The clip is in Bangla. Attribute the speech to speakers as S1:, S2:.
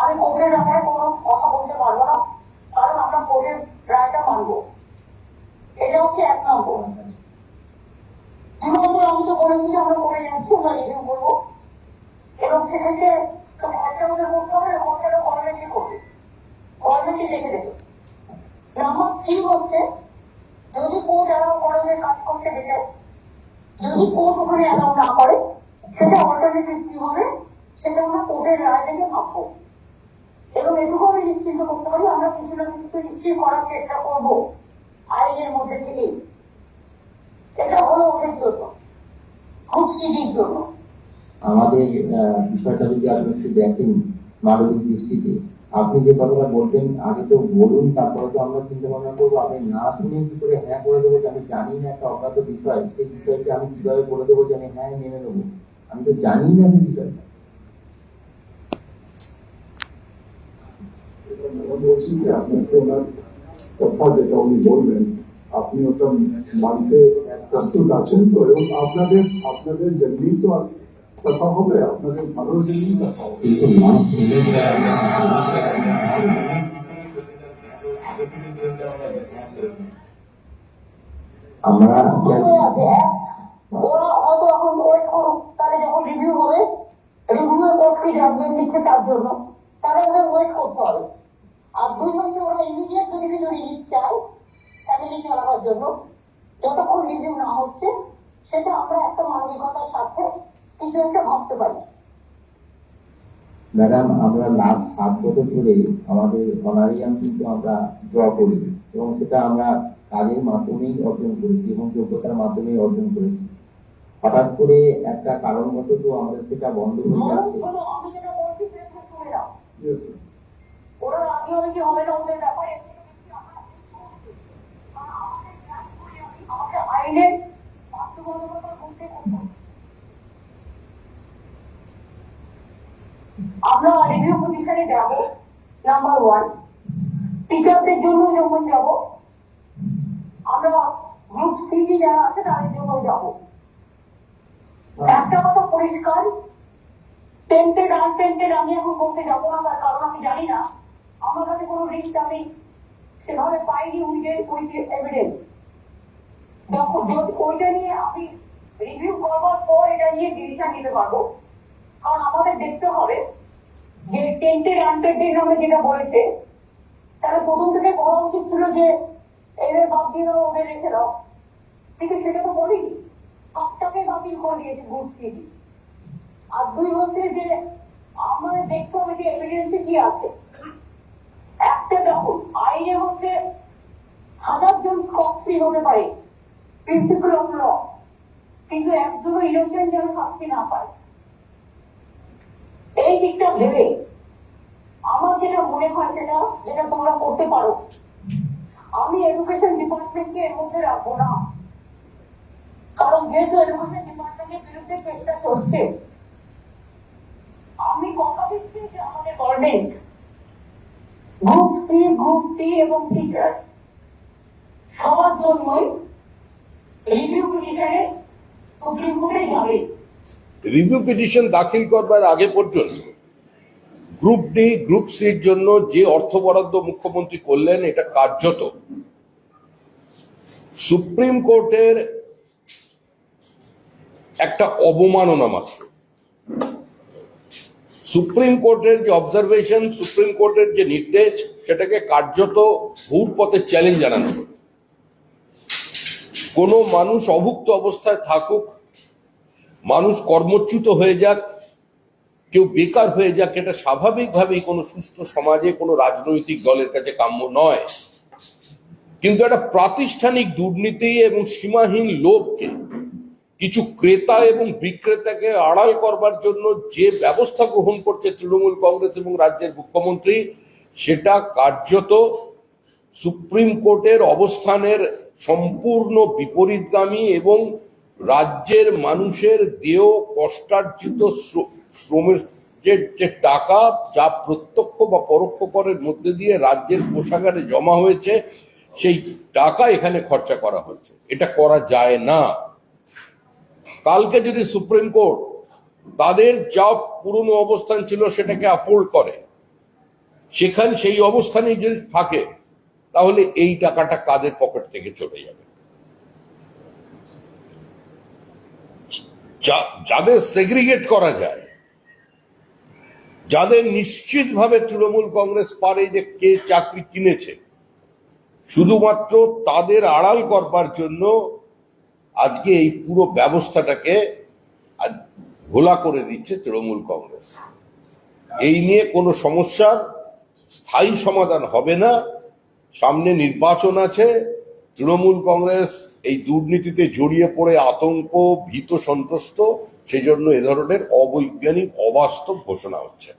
S1: আমি কোর্টের ব্যাপারে কোনো কথা বলতে পারব না। কারণ আমরা কোর্টের রায়টা মানবো। এটা হচ্ছে এক নম্বর। দু নম্বর আমি তো বলেছি যে আমরা করে যাচ্ছি আমরা রিভিউ করব। এবং সেক্ষেত্রে খরচা আমাদের করতে হবে খরচাটা গভর্নমেন্টই করবে? গভর্নমেন্টই দেখে দেবে? নাম্বার থ্রি হচ্ছে, যদি কোর্ট অ্যালাউ করে যে কাজ করতে দিলে যদি কোর্ট ওখানে অ্যালাউ না করে, সেটা অল্টারনেটিভ কি হবে? সেটা আমরা কোর্টের রায় থেকে ভাববো। এবং এটুকু আমি নিশ্চিন্ত করতে পারি, আমরা কিছু না কিছু নিশ্চয়ই করার চেষ্টা করব। আইনের মধ্যে থেকেই এটা হলো ওদের জন্য খুশিটির জন্য।
S2: আমাদের বিষয়টা যদি আপনি একটু দেখেন মানবিক দৃষ্টিতে, আপনি যে কথাটা বলবেন, আগে তো বলুন, তারপরে তো আমরা চিন্তা ভাবনা করব। আপনি না শুনে কি করে হ্যাঁ করে দেবো যে আমি জানি না, একটা অজ্ঞাত বিষয়। সেই বিষয়কে আমি কীভাবে বলে দেবো যে আমি হ্যাঁ মেনে নেব? আমি তো জানি না সেই বিষয়টা
S3: আমরা বলছি আপনি বলবেন আপনি ওটা মানতে প্রস্তুত আছেন তো এবং আপনাদের আপনাদের জন্যই তো কথা হবে আপনাদের ভালোর জন্যই কথা হবে
S2: কিন্তু না আমরা
S1: হয়তো এখন ওয়েট করুক তাহলে যখন রিভিউ হবে রিভিউ কোর্ট কি জাজমেন্ট দিচ্ছে তার জন্য তাহলে ওয়েট করতে হবে ওরা ইমিডিয়েট যদি কিছু রিলিজ চায় ফ্যামিলি জন্য যতক্ষণ রিভিউ না হচ্ছে সেটা আমরা একটা মানবিকতার সাথে কিছু একটা ভাবতে পারি।
S2: ম্যাডাম আমরা লাস্ট সাত বছর ধরে আমাদের অনারিয়াম কিন্তু আমরা ড্র করি এবং সেটা আমরা কাজের মাধ্যমেই অর্জন করেছি এবং যোগ্যতার মাধ্যমেই অর্জন করেছি। হঠাৎ করে একটা কারণ কারণবশত আমাদের সেটা বন্ধ হয়ে যাচ্ছে
S1: হলো আমি যেটা বলছি সেটা শুনে নাও
S3: Yes, sir.
S1: ওরা রাজি হবে কি হবে না ওদের ব্যাপারে আমাকে আইনের বাধ্যবাধকতার মধ্যে করতে হবে। আমরা রিভিউ পজিশনে যাব নাম্বার ওয়ান টিচারদের জন্য যখন যাব, আমরা গ্রুপ সি যারা আছে তাদের জন্য যাব। একটা কথা পরিষ্কার টেন্টেড আনটেন্টেড আমি এখন বলতে যাব না, তার কারণ আমি জানি না। আমার কাছে কোনো রিস্ক আমি সেভাবে পাইনি উইথ উইথ এভিডেন্স যখন ওইটা নিয়ে আমি রিভিউ করবার পর এটা নিয়ে ডিসিশন নিতে পারব। কারণ আমাদের দেখতে হবে যে টেন্টেড আনটেন্টেড নামে যেটা বলেছে তাহলে প্রথম থেকে বলা উচিত ছিল যে এদের বাদ দিয়ে দাও ওদের রেখে দাও। কিন্তু সেটা তো বলিনি। সবটাকে বাতিল করে দিয়েছে সি আর দুই হচ্ছে যে আমাদের দেখতে হবে যে এভিডেন্সে কি আছে। একটা দেখো, আইনে হচ্ছে হাজার জন কপি হতে পারে। প্রিন্সিপাল অফ ল কিন্তু একজনও ইনোসেন্ট যেন শাস্তি না পায় এই দিকটা ভেবে আমার যেটা মনে হয় সেটা যেটা তোমরা করতে পারো, আমি এডুকেশন ডিপার্টমেন্টকে এর মধ্যে রাখব না। কারণ যেহেতু এডুকেশন ডিপার্টমেন্টের বিরুদ্ধে চেষ্টা চলছে, আমি কথা দিচ্ছি যে আমাদের government group C group D এবং টিচার সবার জন্যই রিভিউ পিটিশনে সুপ্রিম কোর্টে যাবে
S4: রিভিউ পিটিশন দাখিল করবার আগে পর্যন্ত গ্রুপ ডি গ্রুপ সির জন্য যে অর্থ বরাদ্দ মুখ্যমন্ত্রী করলেন, এটা কার্যত সুপ্রিম কোর্টের একটা অবমাননা মাত্র সুপ্রিম কোর্টের যে অবজারভেশন সুপ্রিম কোর্টের যে নির্দেশ, সেটাকে কার্যত ভুর পথে চ্যালেঞ্জ জানানো হলো। কোনো মানুষ অভুক্ত অবস্থায় থাকুক, মানুষ কর্মচ্যুত হয়ে যাক, কেউ বেকার হয়ে যাক, এটা স্বাভাবিকভাবেই কোনো সুস্থ সমাজে, কোনো রাজনৈতিক দলের কাছে কাম্য নয়। কিন্তু একটা প্রাতিষ্ঠানিক দুর্নীতি এবং সীমাহীন লোভকে কিছু ক্রেতা এবং বিক্রেতাকে আড়াল করবার জন্য যে ব্যবস্থা গ্রহণ করছে তৃণমূল কংগ্রেস এবং রাজ্যের মুখ্যমন্ত্রী, সেটা কার্যত সুপ্রিম কোর্টের অবস্থানের সম্পূর্ণ বিপরীতগামী এবং রাজ্যের মানুষের দেহ কষ্টার্জিত শ্র- শ্রমের যে যে টাকা যা প্রত্যক্ষ বা পরোক্ষ করের মধ্যে দিয়ে রাজ্যের কোষাগারে জমা হয়েছে, সেই টাকা এখানে খরচা করা হচ্ছে। এটা করা যায় না। কালকে যদি সুপ্রিম কোর্ট তাদের যা পুরনো অবস্থান ছিল সেটাকে অ্যাফোর্ড করে, সেখানে, সেই অবস্থানে যদি থাকে তাহলে এই টাকাটা কাদের পকেট থেকে চলে যাবে? যাদের সেগ্রিগেট করা যায়, যাদের নিশ্চিতভাবে তৃণমূল কংগ্রেস পারে যে কে চাকরি কিনেছে, শুধুমাত্র তাদের আড়াল করবার জন্য আজকে এই পুরো ব্যবস্থাটাকে ঘোলা করে দিচ্ছে তৃণমূল কংগ্রেস। এই নিয়ে কোনো সমস্যার স্থায়ী সমাধান হবে না। সামনে নির্বাচন আছে, তৃণমূল কংগ্রেস এই দুর্নীতিতে জড়িয়ে পড়ে আতঙ্ক, ভীত, সন্ত্রস্ত, সেজন্য এ ধরনের অবৈজ্ঞানিক, অবাস্তব ঘোষণা হচ্ছে।